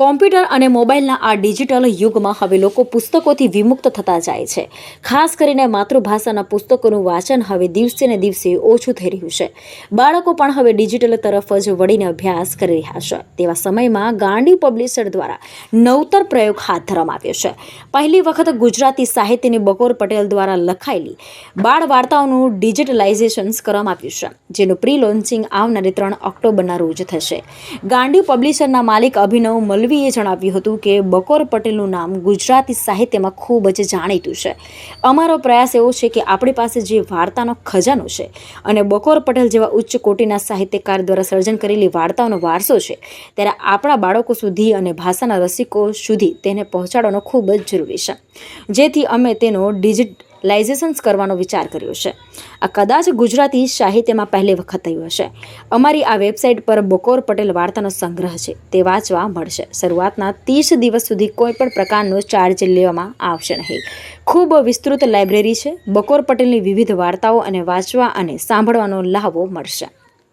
Computer અને મોબાઈલના આ ડિજિટલ યુગમાં હવે લોકો પુસ્તકોથી વિમુક્ત થતા જાય છે. ખાસ કરીને માતૃભાષાના પુસ્તકોનું વાંચન હવે દિવસે ને દિવસે ઓછું થઈ રહ્યું છે. બાળકો પણ હવે ડિજિટલ તરફ જ વળીને અભ્યાસ કરી રહ્યા છે. તેવા સમયમાં ગાંડી પબ્લિશર દ્વારા નવતર પ્રયોગ હાથ ધરવામાં આવ્યો છે. પહેલી વખત ગુજરાતી સાહિત્યની બકોર પટેલ દ્વારા લખાયેલી બાળ વાર્તાઓનું ડિજિટલાઇઝેશન કરવામાં આવ્યું છે, જેનું પ્રી લોન્ચિંગ આવનારી ત્રણ ઓક્ટોબરના રોજ થશે. ગાંડી પબ્લિશરના માલિક અભિનવ મલવીએ જણાવ્યું હતું કે બકોર પટેલનું નામ ગુજરાતી સાહિત્યમાં ખૂબ જ જાણીતું છે. અમારો પ્રયાસ એવો છે કે આપણી પાસે જે વાર્તાનો ખજાનો છે અને બકોર પટેલ જેવા ઉચ્ચ કોટીના સાહિત્યકાર દ્વારા સર્જન કરેલી વાર્તાઓનો વારસો છે, ત્યારે આપણા બાળકો સુધી અને ભાષાના રસિકો સુધી તેને પહોંચાડવાનો ખૂબ જ જરૂરી છે. જેથી અમે તેનો ડિજિટલાઇઝેશન કરવાનો વિચાર કર્યો છે. આ કદાચ ગુજરાતી સાહિત્યમાં પહેલી વખત થયું હશે. અમારી આ વેબસાઇટ પર બકોર પટેલ વાર્તાનો સંગ્રહ છે, તે વાંચવા મળશે. શરૂઆતના ત્રીસ દિવસ સુધી કોઈ પણ પ્રકારનો ચાર્જ લેવામાં આવશે નહીં. ખૂબ વિસ્તૃત લાઇબ્રેરી છે. બકોર પટેલની વિવિધ વાર્તાઓ અને વાંચવા અને સાંભળવાનો લાહવો મળશે.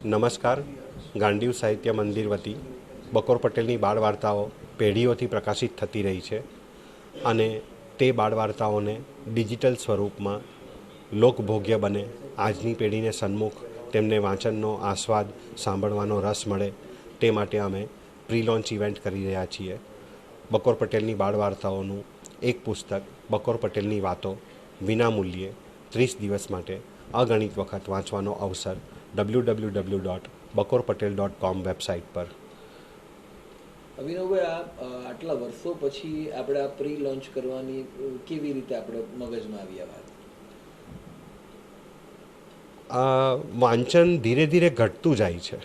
નમસ્કાર. ગાંડીવ સાહિત્ય મંદિર વતી બકોર પટેલની બાળ વાર્તાઓ પેઢીઓથી પ્રકાશિત થતી રહી છે અને તે બાળવાર્તાઓને ડિજિટલ સ્વરૂપમાં લોકભોગ્ય બને. આજની પેઢીને સન્મુખ તેમને વાંચનનો આસ્વાદ, સાંભળવાનો રસ મળે તે માટે અમે પ્રી લોન્ચ ઇવેન્ટ કરી રહ્યા છીએ. બકોર પટેલની બાળવાર્તાઓનું એક પુસ્તક, બકોર પટેલની વાતો વિનામૂલ્યે ત્રીસ દિવસ માટે અગણિત વખત વાંચવાનો અવસર W W W dot Bakor Patel dot com website પર અભિનવભાઈ આટલા વર્ષો પછી આપણે આ પ્રી લોન્ચ કરવાની કેવી રીતે આપણે મગજમાં આવી આ વાત? આ વાંચન ધીરે ધીરે ઘટતું જાય છે.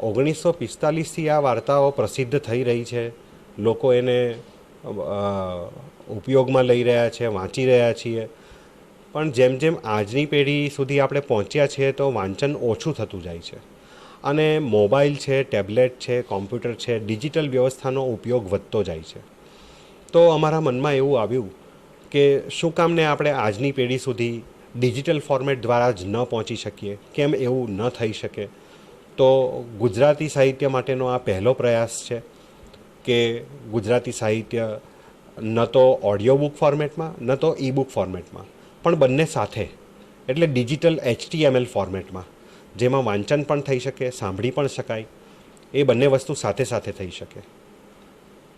ઓગણીસો પિસ્તાલીસથી આ વાર્તાઓ પ્રસિદ્ધ થઈ રહી છે. લોકો એને ઉપયોગમાં લઈ રહ્યા છે, વાંચી રહ્યા છીએ. પણ જેમ જેમ આજની પેઢી સુધી આપણે પહોંચ્યા છીએ તો વાંચન ઓછું થતું જાય છે. અને મોબાઈલ છે, ટેબ્લેટ છે, કોમ્પ્યુટર છે, ડિજિટલ વ્યવસ્થાનો ઉપયોગ વધતો જાય છે. તો અમારા મનમાં એવું આવ્યું કે શું કામને આપણે આજની પેઢી સુધી ડિજિટલ ફોર્મેટ દ્વારા જ ન પહોંચી શકીએ? કેમ એવું ન થઈ શકે? તો ગુજરાતી સાહિત્ય માટેનો આ પહેલો પ્રયાસ છે કે ગુજરાતી સાહિત્ય ન તો ઓડિયો બુક ફોર્મેટમાં ન તો ઈ બુક ફોર્મેટમાં પણ બંને સાથે, એટલે ડિજિટલ એચટીએમએલ ફોર્મેટમાં જેમાં વાંચન પણ થઈ શકે સાંભળી પણ શકાય એ બંને વસ્તુ સાથે સાથે થઈ શકે.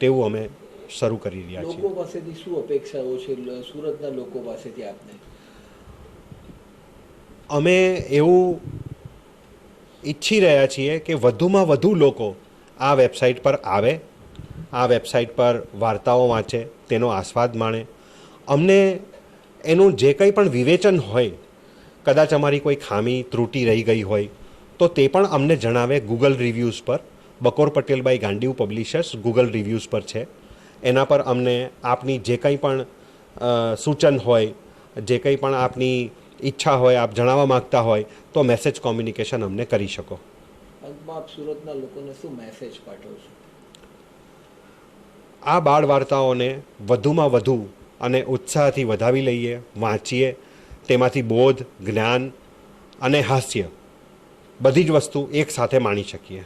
તેવું અમે શરૂ કરી રહ્યા છીએ. લોકો પાસેથી શું અપેક્ષાઓ છે? સુરતના લોકો પાસેથી આપને? અમે એવું ઈચ્છી રહ્યા છીએ કે વધુમાં વધુ લોકો આ વેબસાઇટ પર આવે આ વેબસાઇટ પર વાર્તાઓ વાંચે તેનો આસ્વાદ માણે. અમને એનું જે કંઈ પણ વિવેચન હોય કદાચ અમારી કોઈ ખામી ત્રુટી રહી ગઈ હોય તો તે પણ અમને જણાવે ગૂગલ રિવ્યૂઝ પર. Bakor Patel by Gandiv publishers Google reviews પર છે. એના પર અમને આપની જે કંઈ પણ સૂચન હોય જે કંઈ પણ આપની ઈચ્છા હોય આપ જણાવવા માગતા હોય તો મેસેજ કોમ્યુનિકેશન અમને કરી શકો. આપ સુરતના લોકોને શું મેસેજ પાઠવશો આ બાળ વાર્તાઓને વધુમાં વધુ અને ઉત્સાહથી વધાવી લઈએ વાંચીએ તેમાંથી બોધ જ્ઞાન અને હાસ્ય બધી જ વસ્તુ એક સાથે માણી શકીએ.